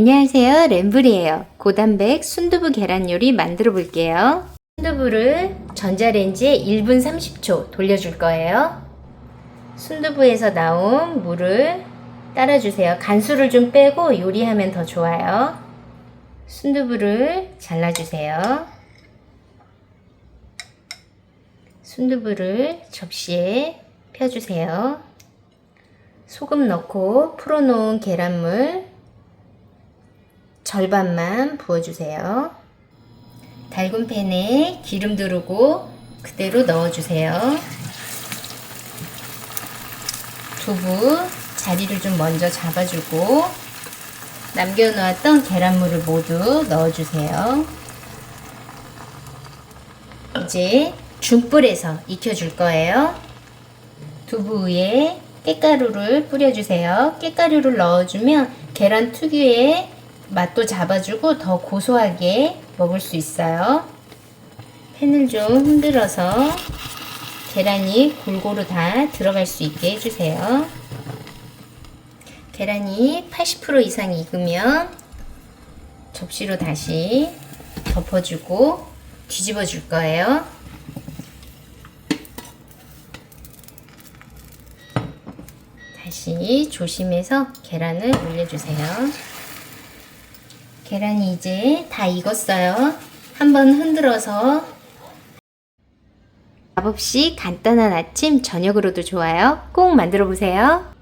안녕하세요. 램블이에요. 고단백 순두부 계란 요리 만들어 볼게요. 순두부를 전자레인지에 1분 30초 돌려줄 거예요. 순두부에서 나온 물을 따라주세요. 간수를 좀 빼고 요리하면 더 좋아요. 순두부를 잘라주세요. 순두부를 접시에 펴주세요. 소금 넣고 풀어놓은 계란물 절반만 부어주세요. 달군 팬에 기름 두르고 그대로 넣어주세요. 두부 자리를 좀 먼저 잡아주고 남겨놓았던 계란물을 모두 넣어주세요. 이제 중불에서 익혀줄 거예요. 두부 위에 깻가루를 뿌려주세요. 깻가루를 넣어주면 계란 특유의 맛도 잡아주고 더 고소하게 먹을 수 있어요. 팬을 좀 흔들어서 계란이 골고루 다 들어갈 수 있게 해주세요. 계란이 80% 이상 익으면 접시로 다시 덮어주고 뒤집어 줄 거예요. 다시 조심해서 계란을 올려주세요. 계란이 이제 다 익었어요. 한번 흔들어서 값없이 간단한 아침 저녁으로도 좋아요. 꼭 만들어 보세요.